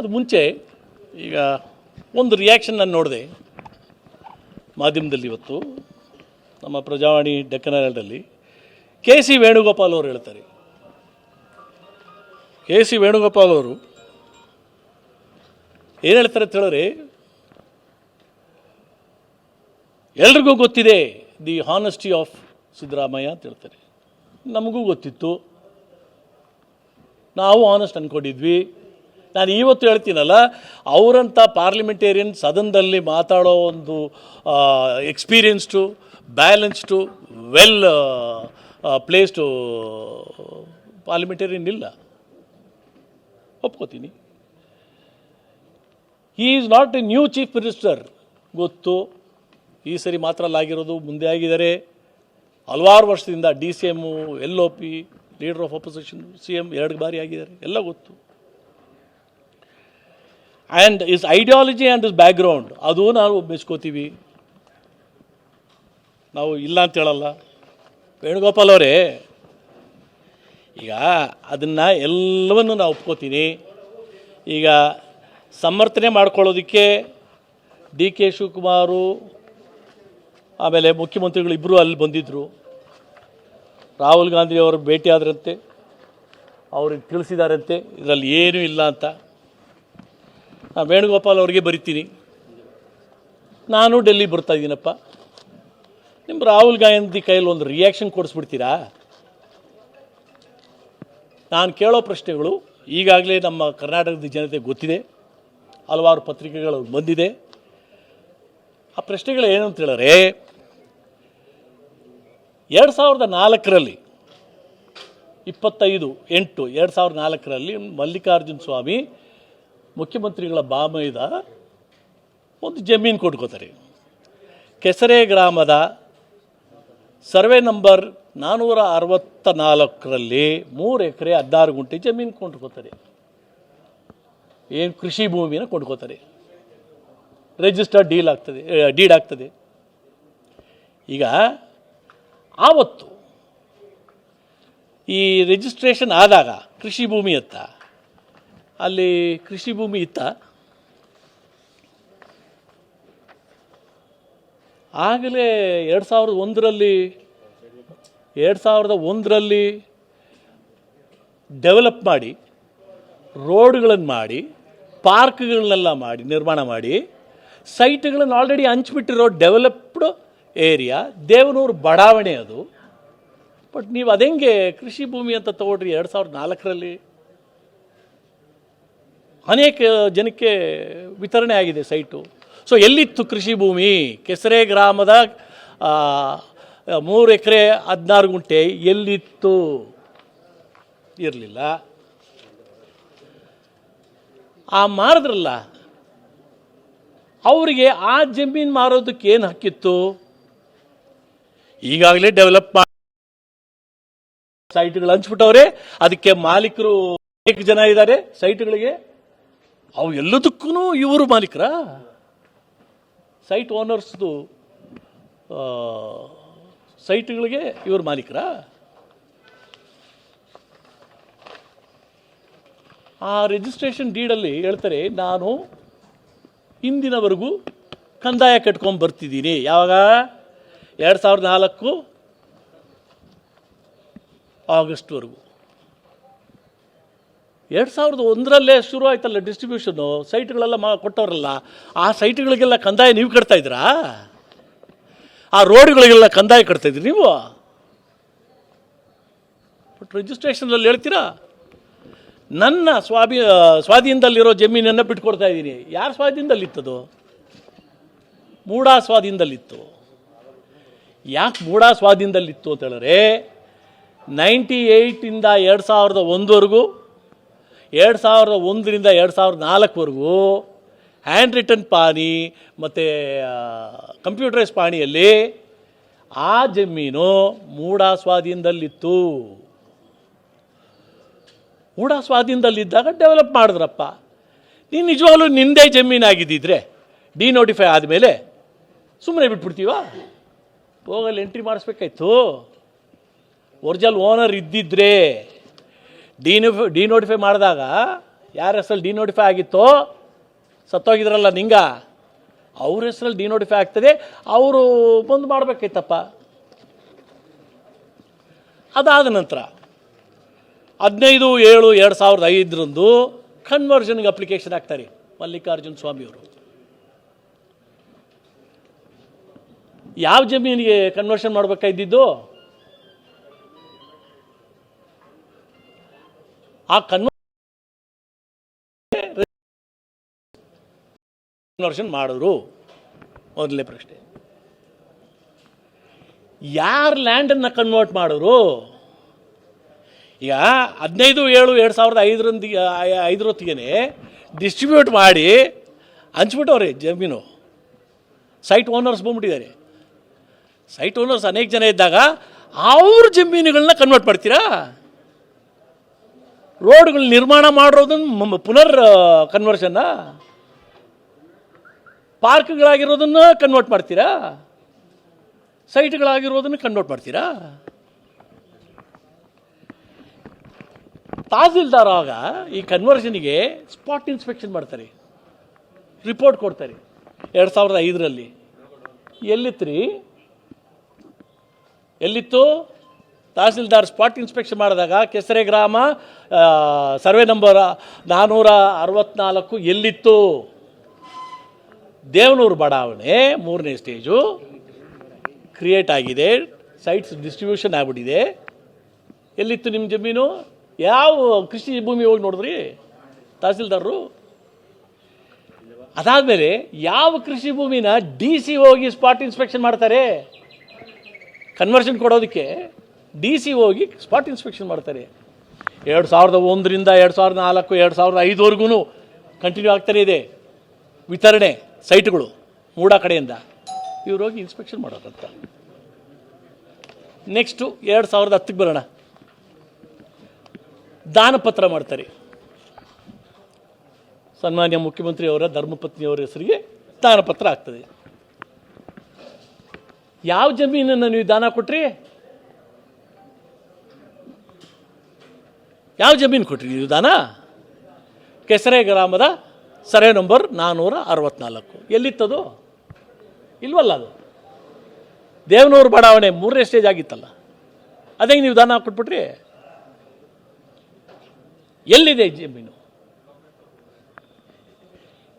ಅದು ಮುಂಚೆ ಈಗ ಒಂದು ರಿಯಾಕ್ಷನ್ ನಾನು ನೋಡಿದೆ ಮಾಧ್ಯಮದಲ್ಲಿ ಇವತ್ತು, ನಮ್ಮ ಪ್ರಜಾವಾಣಿ ಡೆಕ್ಕನಲ್ಲಿ ಕೆ ಸಿ ವೇಣುಗೋಪಾಲ್ ಅವರು ಹೇಳ್ತಾರೆ. ಕೆ ಸಿ ವೇಣುಗೋಪಾಲ್ ಅವರು ಏನು ಹೇಳ್ತಾರೆ ಅಂತ ಹೇಳಿದ್ರೆ, ಎಲ್ರಿಗೂ ಗೊತ್ತಿದೆ, ದಿ ಹಾನೆಸ್ಟಿ ಆಫ್ ಸಿದ್ದರಾಮಯ್ಯ ಅಂತ ಹೇಳ್ತಾರೆ. ನಮಗೂ ಗೊತ್ತಿತ್ತು. ನಾವು ಆನೆಸ್ಟ್ ಅಂದ್ಕೊಂಡಿದ್ವಿ ನಾನು ಇವತ್ತು ಹೇಳ್ತೀನಲ್ಲ ಅವರಂಥ ಪಾರ್ಲಿಮೆಂಟೇರಿಯನ್ ಸದನದಲ್ಲಿ ಮಾತಾಡೋ ಒಂದು experienced balanced well placed parliamentarian ಇಲ್ಲ. ಒಪ್ಕೋತೀನಿ. He is not a new chief minister ಗೊತ್ತು. ಈ ಸರಿ ಮಾತ್ರ ಆಗಿರೋದು, ಮುಂದೆ ಆಗಿದ್ದಾರೆ. ಹಲವಾರು ವರ್ಷದಿಂದ D C M L O P leader of opposition C M ಎರಡು ಬಾರಿ ಆಗಿದ್ದಾರೆ. ಎಲ್ಲ ಗೊತ್ತು. And his ideology and his background ಅದು ನಾವು ಮೆಚ್ಕೋತೀವಿ ನಾವು ಇಲ್ಲ ಅಂತ ಹೇಳಲ್ಲ. ವೇಣುಗೋಪಾಲ್ ಅವರೇ, ಈಗ ಅದನ್ನು ಎಲ್ಲವನ್ನು ನಾವು ಒಪ್ಕೋತೀನಿ ಈಗ ಸಮರ್ಥನೆ ಮಾಡ್ಕೊಳ್ಳೋದಕ್ಕೆ ಡಿ ಕೆ ಶಿವಕುಮಾರು, ಆಮೇಲೆ ಮುಖ್ಯಮಂತ್ರಿಗಳು ಇಬ್ಬರು ಅಲ್ಲಿ ಬಂದಿದ್ದರು ರಾಹುಲ್ ಗಾಂಧಿ ಅವರು ಭೇಟಿಯಾದ್ರಂತೆ, ಅವ್ರಿಗೆ ತಿಳಿಸಿದಾರಂತೆ, ಇದರಲ್ಲಿ ಏನೂ ಇಲ್ಲ ಅಂತ. ವೇಣುಗೋಪಾಲ್ ಅವರಿಗೆ ಬರಿತೀನಿ. ನಾನು ಡೆಲ್ಲಿ ಬರ್ತಾ ಇದ್ದೀನಪ್ಪ. ನಿಮ್ಮ ರಾಹುಲ್ ಗಾಂಧಿ ಕೈಯಲ್ಲಿ ಒಂದು ರಿಯಾಕ್ಷನ್ ಕೊಡಿಸ್ಬಿಡ್ತೀರಾ? ನಾನು ಕೇಳೋ ಪ್ರಶ್ನೆಗಳು ಈಗಾಗಲೇ ನಮ್ಮ ಕರ್ನಾಟಕದ ಜನತೆ ಗೊತ್ತಿದೆ. ಹಲವಾರು ಪತ್ರಿಕೆಗಳು ಬಂದಿದೆ. ಆ ಪ್ರಶ್ನೆಗಳು ಏನು ಅಂತ ಹೇಳಿದ್ರೆ, ಎರಡು ಸಾವಿರದ ನಾಲ್ಕರಲ್ಲಿ, ಇಪ್ಪತ್ತೈದು ಎಂಟು ಎರಡು ಸಾವಿರದ ನಾಲ್ಕರಲ್ಲಿ ಮಲ್ಲಿಕಾರ್ಜುನ ಸ್ವಾಮಿ ಮುಖ್ಯಮಂತ್ರಿಗಳ ಬಾಮೈದ ಒಂದು ಜಮೀನು ಕೊಟ್ಕೋತಾರೆ. ಕೆಸರೆ ಗ್ರಾಮದ ಸರ್ವೆ ನಂಬರ್ ನಾನ್ನೂರ ಅರವತ್ತ ನಾಲ್ಕರಲ್ಲಿ ಮೂರು ಎಕರೆ ಹದಿನಾರು ಗುಂಟೆ ಜಮೀನು ಕೊಂಡ್ಕೋತಾರೆ. ಏನು ಕೃಷಿ ಭೂಮಿನ ಕೊಂಡ್ಕೋತಾರೆ. ರಿಜಿಸ್ಟರ್ ಡೀಲ್ ಆಗ್ತದೆ ಡೀಡ್ ಆಗ್ತದೆ. ಈಗ ಆವತ್ತು ಈ ರಿಜಿಸ್ಟ್ರೇಷನ್ ಆದಾಗ ಕೃಷಿ ಭೂಮಿ ಇತ್ತ ಅಲ್ಲಿ ಕೃಷಿ ಭೂಮಿ ಇತ್ತ. ಆಗಲೇ ಎರಡು ಸಾವಿರದ ಒಂದರಲ್ಲಿ, ಎರಡು ಸಾವಿರದ ಒಂದರಲ್ಲಿ ಡೆವಲಪ್ ಮಾಡಿ ರೋಡ್ಗಳನ್ನು ಮಾಡಿ ಪಾರ್ಕ್ಗಳನ್ನೆಲ್ಲ ಮಾಡಿ, ನಿರ್ಮಾಣ ಮಾಡಿ ಸೈಟ್ಗಳನ್ನು ಆಲ್ರೆಡಿ ಹಂಚ್ಬಿಟ್ಟಿರೋ ಡೆವಲಪ್ಡ್ ಏರಿಯಾ ದೇವನೂರು ಬಡಾವಣೆ ಅದು. ಬಟ್ ನೀವು ಅದೆಂಗೆ ಕೃಷಿ ಭೂಮಿ ಅಂತ ತೊಗೊಳ್ರಿ ಎರಡು ಸಾವಿರದ ನಾಲ್ಕರಲ್ಲಿ? ಅನೇಕ ಜನಕ್ಕೆ ವಿತರಣೆ ಆಗಿದೆ ಸೈಟು. ಸೊ ಎಲ್ಲಿತ್ತು ಕೃಷಿ ಭೂಮಿ? ಕೆಸರೆ ಗ್ರಾಮದ ಮೂರು ಎಕರೆ ಹದಿನಾರು ಗುಂಟೆ ಎಲ್ಲಿತ್ತು? ಇರಲಿಲ್ಲ. ಆ ಮಾರಿದ್ರಲ್ಲ, ಅವರಿಗೆ ಆ ಜಮೀನು ಮಾರೋದಕ್ಕೆ ಏನು ಹಕ್ಕಿತ್ತು? ಈಗಾಗಲೇ ಡೆವಲಪ್ ಮಾಡಿ ಸೈಟ್ಗಳು ಹಂಚ್ಬಿಟ್ಟವ್ರೆ. ಅದಕ್ಕೆ ಮಾಲೀಕರು ಅನೇಕ ಜನ ಇದ್ದಾರೆ ಸೈಟ್ಗಳಿಗೆ. ಅವು ಎಲ್ಲದಕ್ಕೂ ಇವರು ಮಾಲೀಕರ. ಸೈಟ್ ಓನರ್ಸ್ದು ಸೈಟ್ಗಳಿಗೆ ಇವರು ಮಾಲೀಕರ. ಆ ರಿಜಿಸ್ಟ್ರೇಷನ್ ಡೀಡಲ್ಲಿ ಹೇಳ್ತಾರೆ, ನಾನು ಇಂದಿನವರೆಗೂ ಕಂದಾಯ ಕಟ್ಕೊಂಡು ಬರ್ತಿದ್ದೀನಿ. ಯಾವಾಗ? ಎರಡು ಸಾವಿರದ ನಾಲ್ಕು ಆಗಸ್ಟ್ವರೆಗೂ. ಎರಡು ಸಾವಿರದ ಒಂದರಲ್ಲೇ ಶುರು ಆಯ್ತಲ್ಲ ಡಿಸ್ಟ್ರಿಬ್ಯೂಷನು ಸೈಟ್ಗಳೆಲ್ಲ ಮಾ ಕೊಟ್ಟವ್ರಲ್ಲ. ಆ ಸೈಟ್ಗಳಿಗೆಲ್ಲ ಕಂದಾಯ ನೀವು ಕಟ್ತಾ ಆ ರೋಡ್ಗಳಿಗೆಲ್ಲ ಕಂದಾಯ ಕಟ್ತಾಯಿದ್ರಿ ನೀವು? ಬಟ್ ರಿಜಿಸ್ಟ್ರೇಷನಲ್ಲಿ ಹೇಳ್ತೀರಾ? ನನ್ನ ಸ್ವಾಭಿ ಸ್ವಾಧೀನದಲ್ಲಿರೋ ಜಮೀನನ್ನು ಬಿಟ್ಕೊಡ್ತಾ ಇದ್ದೀನಿ. ಯಾರ ಸ್ವಾಧೀನದಲ್ಲಿತ್ತದು? ಮೂಡಾ ಸ್ವಾಧೀನದಲ್ಲಿತ್ತು. ಯಾಕೆ ಮೂಡಾ ಸ್ವಾಧೀನದಲ್ಲಿತ್ತು ಅಂತ ಹೇಳಿದ್ರೆ ನೈಂಟಿ ಏಯ್ಟಿಂದ ಎರಡು ಸಾವಿರದ ಒಂದವರೆಗೂ ಎರಡು ಸಾವಿರದ ಒಂದರಿಂದ ಎರಡು ಸಾವಿರದ ನಾಲ್ಕುವರೆಗೂ ಹ್ಯಾಂಡ್ ರಿಟನ್ ಪಾಣಿ ಮತ್ತು ಕಂಪ್ಯೂಟರೈಸ್ ಪಾಣಿಯಲ್ಲಿ ಆ ಜಮೀನು ಮೂಡಾ ಸ್ವಾಧೀನದಲ್ಲಿತ್ತು ಡೆವಲಪ್ ಮಾಡಿದ್ರಪ್ಪ. ನೀನು ನಿಜವಾಗ್ಲೂ ನಿಂದೇ ಜಮೀನಾಗಿದ್ದಿದ್ರೆ ಡಿನೋಟಿಫೈ ಆದಮೇಲೆ ಸುಮ್ಮನೆ ಬಿಟ್ಬಿಡ್ತೀವಾ? ಹೋಗಲ್ಲಿ ಎಂಟ್ರಿ ಮಾಡಿಸ್ಬೇಕಾಯ್ತು. ಒರಿಜಿನಲ್ ಓನರ್ ಇದ್ದಿದ್ರೆ ಡಿನೋಫೈ ಡಿನೋಟಿಫೈ ಮಾಡಿದಾಗ ಯಾರ ಹೆಸರಲ್ಲಿ ಡಿನೋಟಿಫೈ ಆಗಿತ್ತೋ ಸತ್ತೋಗಿದ್ರಲ್ಲ ನಿಂಗ, ಅವ್ರ ಹೆಸರಲ್ಲಿ ಡಿನೋಟಿಫೈ ಆಗ್ತದೆ, ಅವರು ಬಂದು ಮಾಡಬೇಕಿತ್ತಪ್ಪ ಅದಾದ ನಂತರ ಹದಿನೈದು, ಏಳು, ಎರಡು ಸಾವಿರದ ಐದರಂದು ಕನ್ವರ್ಷನ್ಗೆ ಅಪ್ಲಿಕೇಶನ್ ಹಾಕ್ತಾರೆ ಮಲ್ಲಿಕಾರ್ಜುನ ಸ್ವಾಮಿಯವರು ಯಾವ ಜಮೀನಿಗೆ ಕನ್ವರ್ಷನ್ ಮಾಡಬೇಕಾಗಿದ್ದು ಆ ಕನ್ವ ಕನ್ವರ್ಷನ್ ಮಾಡಿದ್ರು. ಮೊದಲನೇ ಪ್ರಶ್ನೆ. ಯಾರು ಲ್ಯಾಂಡನ್ನು ಕನ್ವರ್ಟ್ ಮಾಡಿದ್ರು? ಈಗ ಹದಿನೈದು, ಏಳು, ಎರಡು ಸಾವಿರದ ಐದರೊಂದಿಗೆ ಐದರೊತ್ತಿಗೆ ಡಿಸ್ಟ್ರಿಬ್ಯೂಟ್ ಮಾಡಿ ಹಂಚ್ಬಿಟ್ಟವ್ರೆ ಜಮೀನು. ಸೈಟ್ ಓನರ್ಸ್ ಬಂದ್ಬಿಟ್ಟಿದ್ದಾರೆ. ಸೈಟ್ ಓನರ್ಸ್ ಅನೇಕ ಜನ ಇದ್ದಾಗ ಅವ್ರ ಜಮೀನುಗಳನ್ನ ಕನ್ವರ್ಟ್ ಮಾಡ್ತೀರಾ? ರೋಡ್ಗಳು ನಿರ್ಮಾಣ ಮಾಡಿರೋದನ್ನು ಪುನರ್ ಕನ್ವರ್ಷನ್ನ ಪಾರ್ಕ್ಗಳಾಗಿರೋದನ್ನು ಕನ್ವರ್ಟ್ ಮಾಡ್ತೀರಾ? ಸೈಟ್ಗಳಾಗಿರೋದನ್ನು ಕನ್ವರ್ಟ್ ಮಾಡ್ತೀರಾ? ತಹಸೀಲ್ದಾರ್ ಆಗ ಈ ಕನ್ವರ್ಷನ್ಗೆ ಸ್ಪಾಟ್ ಇನ್ಸ್ಪೆಕ್ಷನ್ ಮಾಡ್ತಾರೆ. ರಿಪೋರ್ಟ್ ಕೊಡ್ತಾರೆ. ಎರಡು ಸಾವಿರದ ಐದರಲ್ಲಿ. ಎಲ್ಲಿತ್ತು ರೀ ಎಲ್ಲಿತ್ತು? ತಹಸೀಲ್ದಾರ್ ಸ್ಪಾಟ್ ಇನ್ಸ್ಪೆಕ್ಷನ್ ಮಾಡಿದಾಗ ಕೆಸರೆ ಗ್ರಾಮ ಸರ್ವೆ ನಂಬರ್ ನಾನ್ನೂರ ಅರವತ್ನಾಲ್ಕು ಎಲ್ಲಿತ್ತು? ದೇವನೂರು ಬಡಾವಣೆ ಮೂರನೇ ಸ್ಟೇಜು. ಕ್ರಿಯೇಟ್ ಆಗಿದೆ. ಸೈಟ್ಸ್ ಡಿಸ್ಟ್ರಿಬ್ಯೂಷನ್ ಆಗಿಬಿಟ್ಟಿದೆ. ಎಲ್ಲಿತ್ತು ನಿಮ್ಮ ಜಮೀನು? ಯಾವ ಕೃಷಿ ಭೂಮಿ ಹೋಗಿ ನೋಡಿದ್ರಿ ತಹಸೀಲ್ದಾರರು? ಅದಾದಮೇಲೆ ಯಾವ ಕೃಷಿ ಭೂಮಿನ ಡಿ ಸಿ ಹೋಗಿ ಸ್ಪಾಟ್ ಇನ್ಸ್ಪೆಕ್ಷನ್ ಮಾಡ್ತಾರೆ? ಕನ್ವರ್ಷನ್ ಕೊಡೋದಕ್ಕೆ ಡಿ ಸಿ ಹೋಗಿ ಸ್ಪಾಟ್ ಇನ್ಸ್ಪೆಕ್ಷನ್ ಮಾಡ್ತಾರೆ. ಎರಡು ಸಾವಿರದ ಒಂದರಿಂದ ಎರಡು ಸಾವಿರದ ನಾಲ್ಕು, ಎರಡು ಸಾವಿರದ ಐದುವರೆಗೂ ಕಂಟಿನ್ಯೂ ಆಗ್ತಾನೆ ಇದೆ. ವಿತರಣೆ ಸೈಟ್ಗಳು ಮೂಡ ಕಡೆಯಿಂದ. ಇವ್ರು ಹೋಗಿ ಇನ್ಸ್ಪೆಕ್ಷನ್ ಮಾಡೋದಂತ. ನೆಕ್ಸ್ಟು ಎರಡು ಸಾವಿರದ ಹತ್ತಕ್ಕೆ ಬರೋಣ. ದಾನಪತ್ರ ಮಾಡ್ತಾರೆ. ಸನ್ಮಾನ್ಯ ಮುಖ್ಯಮಂತ್ರಿಯವರ ಧರ್ಮಪತ್ನಿಯವರ ಹೆಸರಿಗೆ ದಾನಪತ್ರ ಆಗ್ತದೆ. ಯಾವ ಜಮೀನನ್ನು ನೀವು ದಾನ ಕೊಟ್ರಿ? ಯಾವ ಜಮೀನು ಕೊಟ್ಟಿರಿ? ನೀವು ದಾನ? ಕೆಸರೆ ಗ್ರಾಮದ ಸರ್ವೆ ನಂಬರ್ ನಾನ್ನೂರ ಅರವತ್ನಾಲ್ಕು. ಎಲ್ಲಿತ್ತದು? ಇಲ್ವಲ್ಲ ಅದು? ದೇವನೂರು ಬಡಾವಣೆ ಮೂರನೇ ಸ್ಟೇಜ್ ಆಗಿತ್ತಲ್ಲ. ಅದೇ ನೀವು ದಾನ ಕೊಟ್ಬಿಟ್ರಿ? ಎಲ್ಲಿದೆ ಜಮೀನು?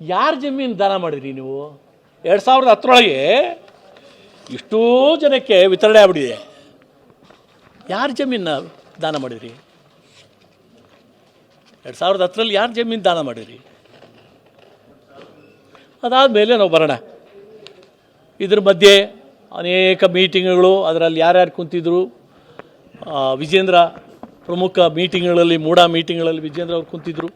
ಯಾರ ಜಮೀನು ದಾನ ಮಾಡಿದ್ರಿ ನೀವು? ಎರಡು ಸಾವಿರದ ಹತ್ತರೊಳಗೆ ಇಷ್ಟೂ ಜನಕ್ಕೆ ವಿತರಣೆ ಆಗ್ಬಿಟ್ಟಿದೆ. ಯಾರ ಜಮೀನ ದಾನ ಮಾಡಿದ್ರಿ? ಎರಡು ಸಾವಿರದ ಹತ್ತರಲ್ಲಿ ಯಾರು ಜಮೀನು ದಾನ ಮಾಡಿರಿ? ಅದಾದಮೇಲೆ ನಾವು ಬರೋಣ. ಇದ್ರ ಮಧ್ಯೆ ಅನೇಕ ಮೀಟಿಂಗ್ಗಳು, ಅದರಲ್ಲಿ ಯಾರ್ಯಾರು ಕುಂತಿದ್ರು? ವಿಜೇಂದ್ರ ಪ್ರಮುಖ ಮೀಟಿಂಗ್ಗಳಲ್ಲಿ, ಮೂಡಾ ಮೀಟಿಂಗ್ಗಳಲ್ಲಿ ವಿಜೇಂದ್ರ ಅವ್ರು ಕುಂತಿದ್ರು.